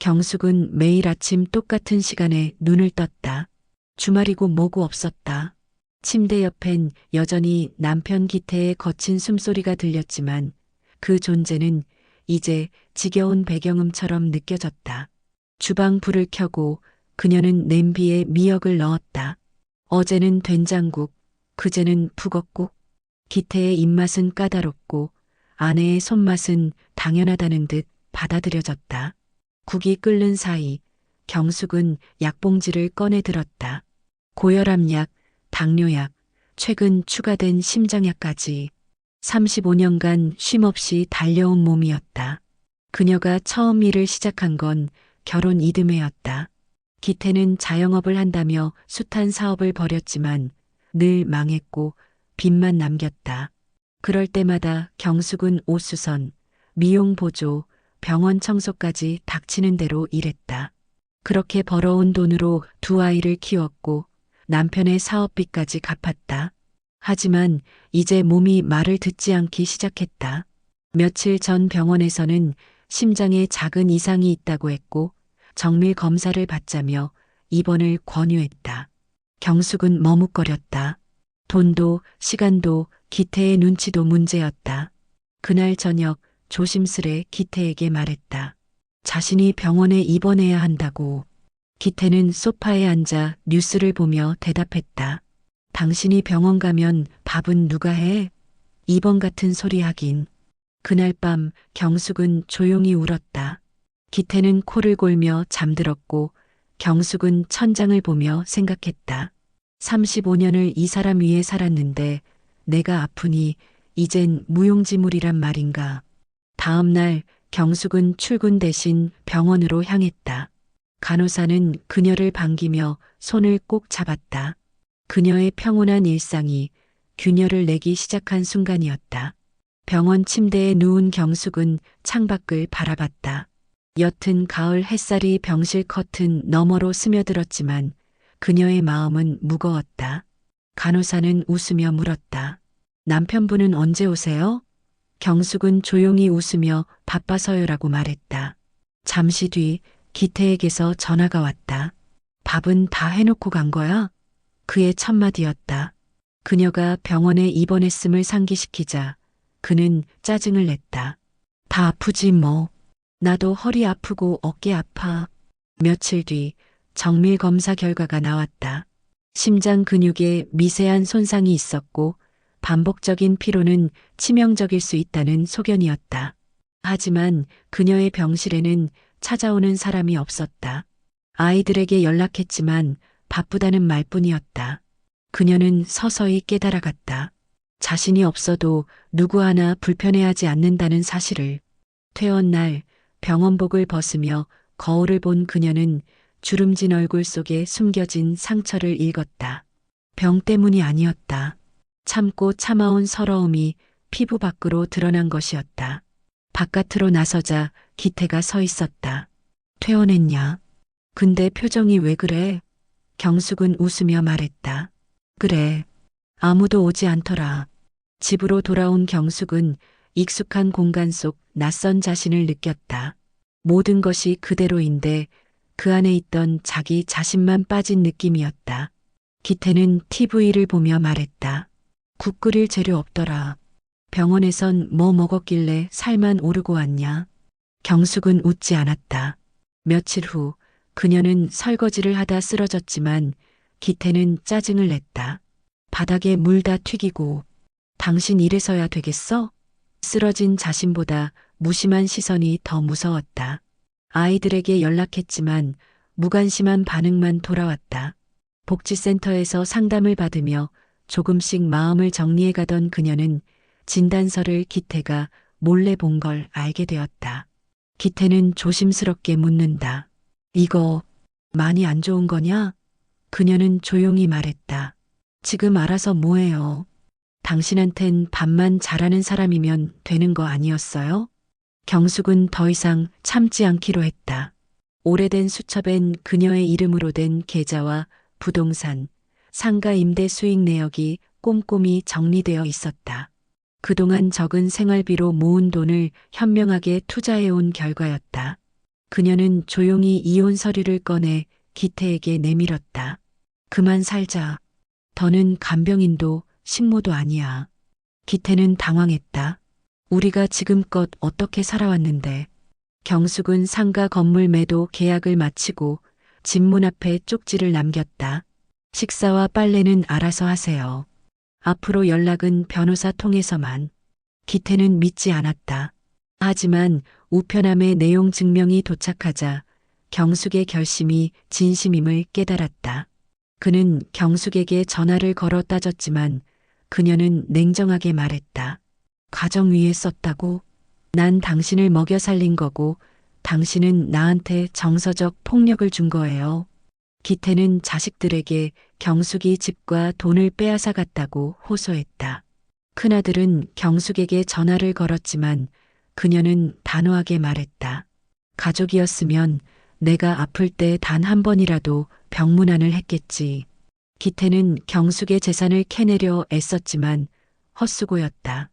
경숙은 매일 아침 똑같은 시간에 눈을 떴다. 주말이고 뭐고 없었다. 침대 옆엔 여전히 남편 기태의 거친 숨소리가 들렸지만 그 존재는 이제 지겨운 배경음처럼 느껴졌다. 주방 불을 켜고 그녀는 냄비에 미역을 넣었다. 어제는 된장국, 그제는 북엇국. 기태의 입맛은 까다롭고 아내의 손맛은 당연하다는 듯 받아들여졌다. 국이 끓는 사이 경숙은 약봉지를 꺼내 들었다. 고혈압약, 당뇨약, 최근 추가된 심장약까지 35년간 쉼없이 달려온 몸이었다. 그녀가 처음 일을 시작한 건 결혼 이듬해였다. 기태는 자영업을 한다며 숱한 사업을 벌였지만 늘 망했고 빚만 남겼다. 그럴 때마다 경숙은 옷수선, 미용 보조, 병원 청소까지 닥치는 대로 일했다. 그렇게 벌어온 돈으로 두 아이를 키웠고 남편의 사업비까지 갚았다. 하지만 이제 몸이 말을 듣지 않기 시작했다. 며칠 전 병원에서는 심장에 작은 이상이 있다고 했고 정밀 검사를 받자며 입원을 권유했다. 경숙은 머뭇거렸다. 돈도 시간도 기태의 눈치도 문제였다. 그날 저녁 조심스레 기태에게 말했다. 자신이 병원에 입원해야 한다고. 기태는 소파에 앉아 뉴스를 보며 대답했다. 당신이 병원 가면 밥은 누가 해? 입원 같은 소리 하긴. 그날 밤 경숙은 조용히 울었다. 기태는 코를 골며 잠들었고 경숙은 천장을 보며 생각했다. 35년을 이 사람 위해 살았는데 내가 아프니 이젠 무용지물이란 말인가. 다음 날 경숙은 출근 대신 병원으로 향했다. 간호사는 그녀를 반기며 손을 꼭 잡았다. 그녀의 평온한 일상이 균열을 내기 시작한 순간이었다. 병원 침대에 누운 경숙은 창밖을 바라봤다. 옅은 가을 햇살이 병실 커튼 너머로 스며들었지만 그녀의 마음은 무거웠다. 간호사는 웃으며 물었다. 남편분은 언제 오세요? 경숙은 조용히 웃으며 바빠서요라고 말했다. 잠시 뒤 기태에게서 전화가 왔다. 밥은 다 해놓고 간 거야? 그의 첫마디였다. 그녀가 병원에 입원했음을 상기시키자 그는 짜증을 냈다. 다 아프지 뭐. 나도 허리 아프고 어깨 아파. 며칠 뒤 정밀 검사 결과가 나왔다. 심장 근육에 미세한 손상이 있었고 반복적인 피로는 치명적일 수 있다는 소견이었다. 하지만 그녀의 병실에는 찾아오는 사람이 없었다. 아이들에게 연락했지만 바쁘다는 말뿐이었다. 그녀는 서서히 깨달아갔다. 자신이 없어도 누구 하나 불편해하지 않는다는 사실을. 퇴원 날 병원복을 벗으며 거울을 본 그녀는 주름진 얼굴 속에 숨겨진 상처를 읽었다. 병 때문이 아니었다. 참고 참아온 서러움이 피부 밖으로 드러난 것이었다. 바깥으로 나서자 기태가 서 있었다. 퇴원했냐? 근데 표정이 왜 그래? 경숙은 웃으며 말했다. 그래. 아무도 오지 않더라. 집으로 돌아온 경숙은 익숙한 공간 속 낯선 자신을 느꼈다. 모든 것이 그대로인데 그 안에 있던 자기 자신만 빠진 느낌이었다. 기태는 TV를 보며 말했다. 국 끓일 재료 없더라. 병원에선 뭐 먹었길래 살만 오르고 왔냐? 경숙은 웃지 않았다. 며칠 후 그녀는 설거지를 하다 쓰러졌지만 기태는 짜증을 냈다. 바닥에 물 다 튀기고 당신 이래서야 되겠어? 쓰러진 자신보다 무심한 시선이 더 무서웠다. 아이들에게 연락했지만 무관심한 반응만 돌아왔다. 복지센터에서 상담을 받으며 조금씩 마음을 정리해 가던 그녀는 진단서를 기태가 몰래 본 걸 알게 되었다. 기태는 조심스럽게 묻는다. 이거 많이 안 좋은 거냐? 그녀는 조용히 말했다. 지금 알아서 뭐해요? 당신한텐 밥만 잘하는 사람이면 되는 거 아니었어요? 경숙은 더 이상 참지 않기로 했다. 오래된 수첩엔 그녀의 이름으로 된 계좌와 부동산, 상가 임대 수익 내역이 꼼꼼히 정리되어 있었다. 그동안 적은 생활비로 모은 돈을 현명하게 투자해온 결과였다. 그녀는 조용히 이혼 서류를 꺼내 기태에게 내밀었다. 그만 살자. 더는 간병인도 식모도 아니야. 기태는 당황했다. 우리가 지금껏 어떻게 살아왔는데. 경숙은 상가 건물 매도 계약을 마치고 집문 앞에 쪽지를 남겼다. 식사와 빨래는 알아서 하세요. 앞으로 연락은 변호사 통해서만. 기태는 믿지 않았다. 하지만 우편함의 내용 증명이 도착하자 경숙의 결심이 진심임을 깨달았다. 그는 경숙에게 전화를 걸어 따졌지만 그녀는 냉정하게 말했다. 가정 위에 썼다고? 난 당신을 먹여 살린 거고 당신은 나한테 정서적 폭력을 준 거예요. 기태는 자식들에게 경숙이 집과 돈을 빼앗아 갔다고 호소했다. 큰아들은 경숙에게 전화를 걸었지만 그녀는 단호하게 말했다. 가족이었으면 내가 아플 때 단 한 번이라도 병문안을 했겠지. 기태는 경숙의 재산을 캐내려 애썼지만 헛수고였다.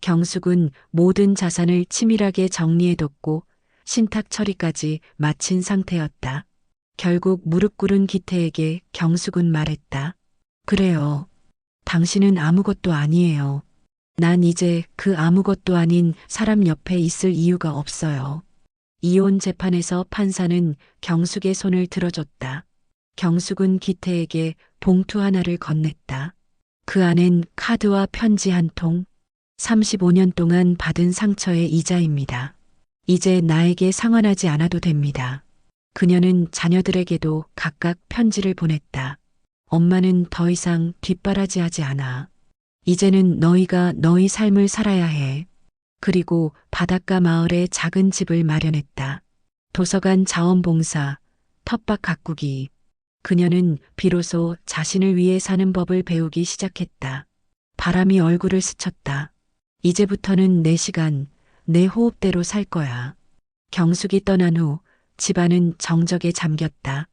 경숙은 모든 자산을 치밀하게 정리해뒀고 신탁 처리까지 마친 상태였다. 결국 무릎 꿇은 기태에게 경숙은 말했다. 그래요. 당신은 아무것도 아니에요. 난 이제 그 아무것도 아닌 사람 옆에 있을 이유가 없어요. 이혼 재판에서 판사는 경숙의 손을 들어줬다. 경숙은 기태에게 봉투 하나를 건넸다. 그 안엔 카드와 편지 한 통, 35년 동안 받은 상처의 이자입니다. 이제 나에게 상환하지 않아도 됩니다. 그녀는 자녀들에게도 각각 편지를 보냈다. 엄마는 더 이상 뒷바라지하지 않아. 이제는 너희가 너희 삶을 살아야 해. 그리고 바닷가 마을에 작은 집을 마련했다. 도서관 자원봉사, 텃밭 가꾸기. 그녀는 비로소 자신을 위해 사는 법을 배우기 시작했다. 바람이 얼굴을 스쳤다. 이제부터는 내 시간, 내 호흡대로 살 거야. 경숙이 떠난 후 집안은 정적에 잠겼다.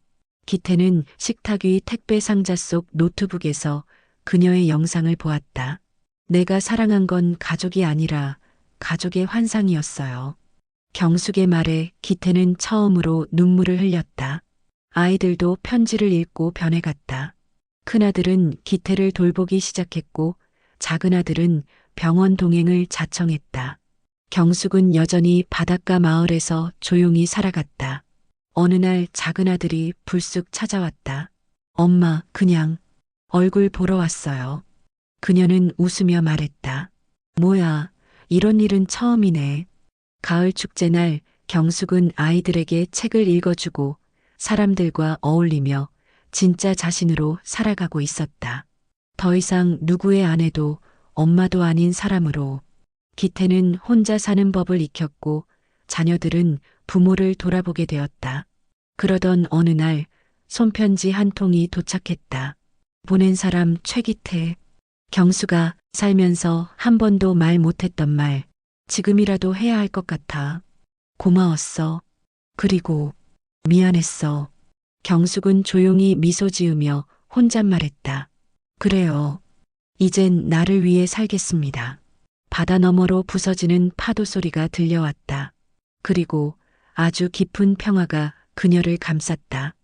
기태는 식탁 위 택배 상자 속 노트북에서 그녀의 영상을 보았다. 내가 사랑한 건 가족이 아니라 가족의 환상이었어요. 경숙의 말에 기태는 처음으로 눈물을 흘렸다. 아이들도 편지를 읽고 변해갔다. 큰아들은 기태를 돌보기 시작했고 작은아들은 병원 동행을 자청했다. 경숙은 여전히 바닷가 마을에서 조용히 살아갔다. 어느 날 작은 아들이 불쑥 찾아왔다. 엄마, 그냥 얼굴 보러 왔어요. 그녀는 웃으며 말했다. 뭐야, 이런 일은 처음이네. 가을 축제 날 경숙은 아이들에게 책을 읽어주고 사람들과 어울리며 진짜 자신으로 살아가고 있었다. 더 이상 누구의 아내도 엄마도 아닌 사람으로 기태는 혼자 사는 법을 익혔고 자녀들은 부모를 돌아보게 되었다. 그러던 어느 날 손편지 한 통이 도착했다. 보낸 사람 최기태. 경수가 살면서 한 번도 말 못했던 말, 지금이라도 해야 할 것 같아. 고마웠어. 그리고 미안했어. 경숙은 조용히 미소 지으며 혼잣말했다. 그래요. 이젠 나를 위해 살겠습니다. 바다 너머로 부서지는 파도 소리가 들려왔다. 그리고 아주 깊은 평화가 그녀를 감쌌다.